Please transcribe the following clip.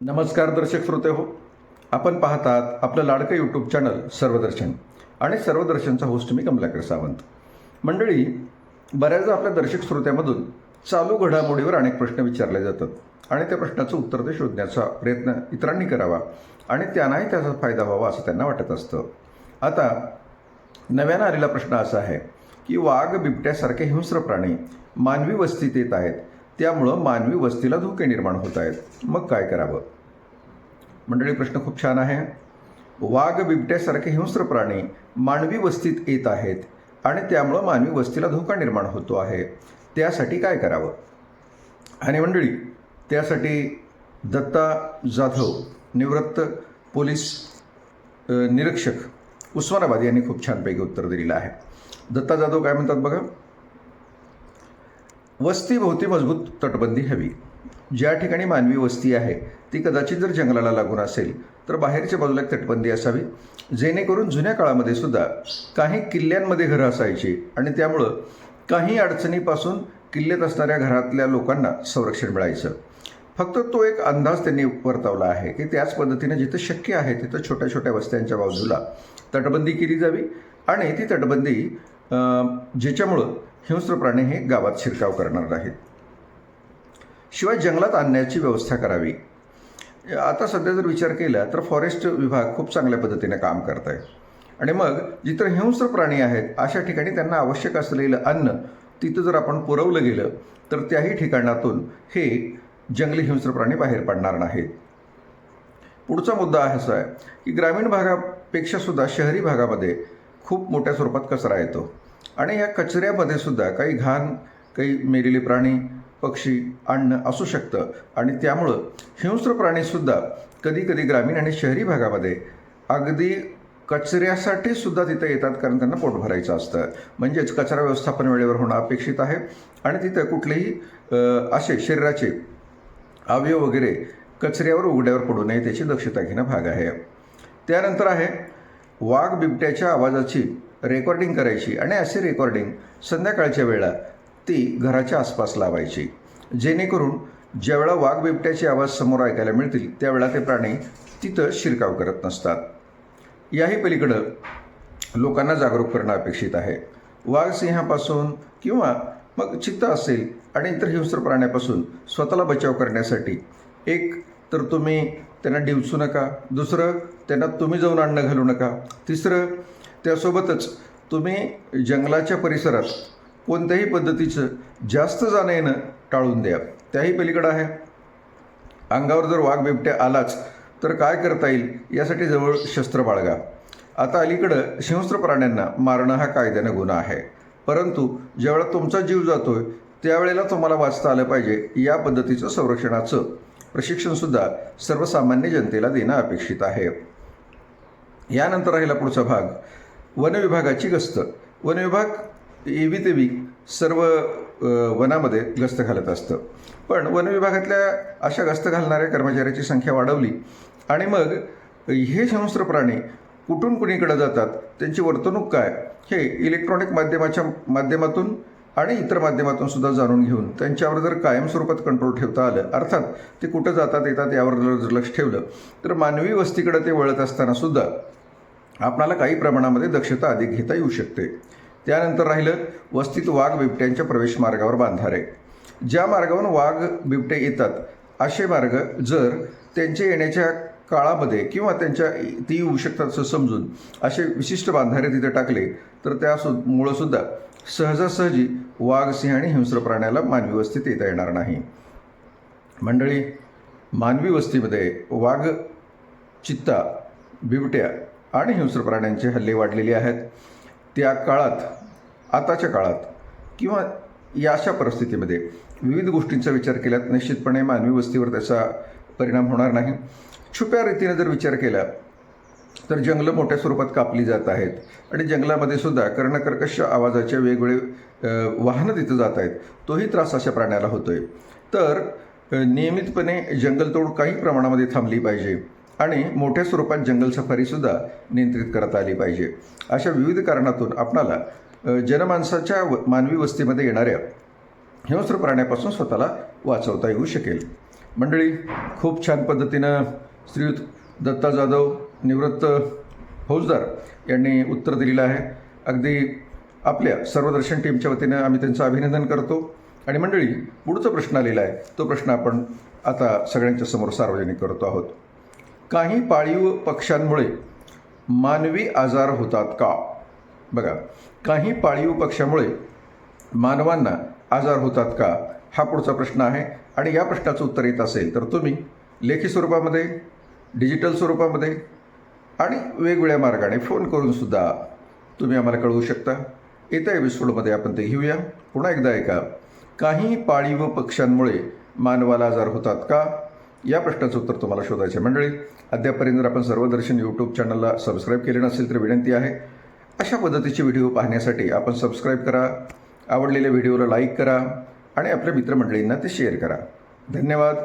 नमस्कार दर्शक श्रोते हो. आपण पाहतात आपलं लाडकं यूट्यूब चॅनल सर्वदर्शन आणि सर्वदर्शनचा होस्ट मी कमलाकर सावंत. मंडळी बऱ्याचदा आपल्या दर्शक श्रोत्यामधून चालू घडामोडीवर अनेक प्रश्न विचारले जातात आणि त्या प्रश्नाचं उत्तर ते शोधण्याचा प्रयत्न इतरांनी करावा आणि त्यांनाही त्याचा फायदा व्हावा असं त्यांना वाटत असतं. आता नव्यानं आलेला प्रश्न असा आहे की वाघ बिबट्यासारखे हिंस्र प्राणी मानवी वस्तीत येत आहेत. त्यामुळं मानवी वस्तीला धोके निर्माण होत आहेत. मग काय करावं? मंडळी प्रश्न खूप छान आहे. वाघ बिबट्यासारखे हिंस्र प्राणी मानवी वस्तीत येत आहेत आणि त्यामुळं मानवी वस्तीला धोका निर्माण होतो आहे. त्यासाठी काय करावं? आणि मंडळी त्यासाठी दत्ता जाधव निवृत्त पोलीस निरीक्षक उस्मानाबाद यांनी खूप छानपैकी उत्तर दिलेलं आहे. दत्ता जाधव काय म्हणतात बघा? वस्तीभोवती मजबूत तटबंदी हवी. ज्या ठिकाणी मानवी वस्ती आहे ती कदाचित जर जंगलाला लागून असेल तर बाहेरच्या बाजूला एक तटबंदी असावी. जेणेकरून जुन्या काळामध्ये सुद्धा काही किल्ल्यांमध्ये घरं असायची आणि त्यामुळं काही अडचणीपासून किल्ल्यात असणाऱ्या घरातल्या लोकांना संरक्षण मिळायचं. फक्त तो एक अंदाज त्यांनी वर्तवला आहे की त्याच पद्धतीने जिथं शक्य आहे तिथं छोट्या छोट्या वस्त्यांच्या बाजूला तटबंदी केली जावी आणि ती तटबंदी ज्याच्यामुळं हिंस्र प्राणी हे गावात शिरकाव करणार नाहीत. शिवाय जंगलात आणण्याची व्यवस्था करावी. आता सध्या जर विचार केला तर फॉरेस्ट विभाग खूप चांगल्या पद्धतीने काम करत आहे आणि मग जिथं हिंस्र प्राणी आहेत अशा ठिकाणी त्यांना आवश्यक असलेलं अन्न तिथं जर आपण पुरवलं गेलं तर त्याही ठिकाणातून हे जंगली हिंस्र प्राणी बाहेर पडणार नाहीत. पुढचा मुद्दा असा आहे की ग्रामीण भागापेक्षा सुद्धा शहरी भागामध्ये खूप मोठ्या स्वरूपात कचरा येतो. आणि या कचऱ्यामध्ये सुद्धा काही घाण काही मेलेले प्राणी पक्षी अन्न असू शकतं. आणि त्यामुळं हिंस्र प्राणीसुद्धा कधीकधी ग्रामीण आणि शहरी भागामध्ये अगदी कचऱ्यासाठी सुद्धा तिथं येतात कारण त्यांना पोट भरायचं असतं. म्हणजेच कचरा व्यवस्थापन वेळेवर होणं अपेक्षित आहे. आणि तिथं कुठलेही असे शरीराचे अवयव वगैरे कचऱ्यावर उघड्यावर पडू नये त्याची दक्षता घेणं भाग आहे. त्यानंतर आहे वाघ बिबट्याच्या आवाजाची रेकॉर्डिंग करायची. आणि असे रेकॉर्डिंग संध्याकाळच्या वेळा ती घराच्या आसपास लावायची. जेणेकरून ज्यावेळा वाघ बिबट्याचे आवाज समोर ऐकायला मिळतील त्यावेळा ते प्राणी तिथं शिरकाव करत नसतात. याही पलीकडं लोकांना जागरूक करणं अपेक्षित आहे. वाघ सिंहापासून किंवा मग चित्ता असेल आणि इतर हिंस्र प्राण्यापासून स्वतःला बचाव करण्यासाठी एक तर तुम्ही त्यांना डिवचू नका दुसरं त्यांना तुम्ही जाऊन अन्न घालू नका तिसरं त्यासोबतच तुम्ही जंगलाच्या परिसरात कोणत्याही पद्धतीचं जास्त जाणं येणं टाळून द्या. त्याही पलीकडं आहे. अंगावर जर वाघ बिबट्या आलाच तर काय करता येईल यासाठी जवळ शस्त्र बाळगा. आता अलीकडं हिंस्र प्राण्यांना मारणं हा कायद्यानं गुन्हा आहे. परंतु ज्यावेळेला तुमचा जीव जातोय त्यावेळेला तुम्हाला वाचता आलं पाहिजे या पद्धतीचं संरक्षणाचं प्रशिक्षणसुद्धा सर्वसामान्य जनतेला देणं अपेक्षित आहे. यानंतर राहिला पुढचा भाग. वनविभागाची गस्त. वनविभाग एवी तेवी सर्व वनामध्ये गस्त घालत असतं. पण वनविभागातल्या अशा गस्त घालणाऱ्या कर्मचाऱ्याची संख्या वाढवली आणि मग हे संस्त्र प्राणी कुठून कुणीकडे जातात त्यांची वर्तणूक काय हे इलेक्ट्रॉनिक माध्यमाच्या माध्यमातून आणि इतर माध्यमातून सुद्धा जाणून घेऊन त्यांच्यावर जर कायमस्वरूपात कंट्रोल ठेवता आलं अर्थात ते कुठं जातात येतात यावर जर लक्ष ठेवलं तर मानवी वस्तीकडे ते वळत असताना सुद्धा आपणाला काही प्रमाणामध्ये दक्षता अधिक घेता येऊ शकते. त्यानंतर राहिलं वस्तीत वाघ बिबट्यांच्या प्रवेश मार्गावर बांधारे. ज्या मार्गावरून वाघ बिबटे येतात असे मार्ग जर त्यांच्या येण्याच्या काळामध्ये किंवा त्यांच्या ती येऊ शकतात असं समजून असे विशिष्ट बांधारे तिथे टाकले तर त्या सु मुळंसुद्धा सहजासहजी वाघ सिंह आणि हिंस्र प्राण्याला मानवी वस्तीत येता येणार नाही. मंडळी मानवी वस्तीमध्ये वाघ चित्ता बिबट्या आणि हिंस्र प्राण्यांचे हल्ले वाढलेले आहेत. त्या काळात आताच्या काळात किंवा या अशा परिस्थितीमध्ये विविध गोष्टींचा विचार केल्यात निश्चितपणे मानवी वस्तीवर त्याचा परिणाम होणार नाही. छुप्या रीतीने जर विचार केला तर जंगलं मोठ्या स्वरूपात कापली जात आहेत आणि जंगलामध्ये सुद्धा कर्णकर्कश आवाजाचे वेगवेगळे वाहनं तिथं जात आहेत. तोही त्रास अशा प्राण्याला होतोय. तर नियमितपणे जंगलतोड काही प्रमाणामध्ये थांबली पाहिजे. आणि मोठ्या स्वरूपात जंगल सफारीसुद्धा नियंत्रित करता आली पाहिजे. अशा विविध कारणातून आपणाला जनमानसाच्या व- मानवी वस्तीमध्ये येणाऱ्या हिंस्र प्राण्यापासून स्वतःला वाचवता येऊ शकेल. मंडळी खूप छान पद्धतीनं श्रीयुत दत्ता जाधव निवृत्त फौजदार यांनी उत्तर दिलेलं आहे. अगदी आपल्या सर्वदर्शन टीमच्या वतीनं आम्ही त्यांचं अभिनंदन करतो. आणि मंडळी पुढचा प्रश्न आलेला आहे. तो प्रश्न आपण आता सगळ्यांच्या समोर सार्वजनिक करतो आहोत. काही पाळीव पक्ष्यांमुळे मानवी आजार होतात का? बघा काही पाळीव पक्ष्यामुळे मानवांना आजार होतात का? हा पुढचा प्रश्न आहे. आणि या प्रश्नाचं उत्तर येत असेल तर तुम्ही लेखी स्वरूपामध्ये डिजिटल स्वरूपामध्ये आणि वेगवेगळ्या मार्गाने फोन करूनसुद्धा तुम्ही आम्हाला कळवू शकता. येत्या एपिसोडमध्ये आपण ते घेऊया. पुन्हा एकदा ऐका काही पाळीव पक्ष्यांमुळे मानवाला आजार होतात का? या प्रश्नाचं उत्तर तुम्हाला शोधायचं आहे. मंडळी अद्यापर्यंत जर आपण सर्वदर्शन यूट्यूब चॅनलला सबस्क्राईब केले नसेल तर विनंती आहे अशा पद्धतीचे व्हिडिओ पाहण्यासाठी आपण सबस्क्राईब करा आवडलेल्या व्हिडिओला लाईक करा आणि आपल्या मित्रमंडळींना ते शेअर करा धन्यवाद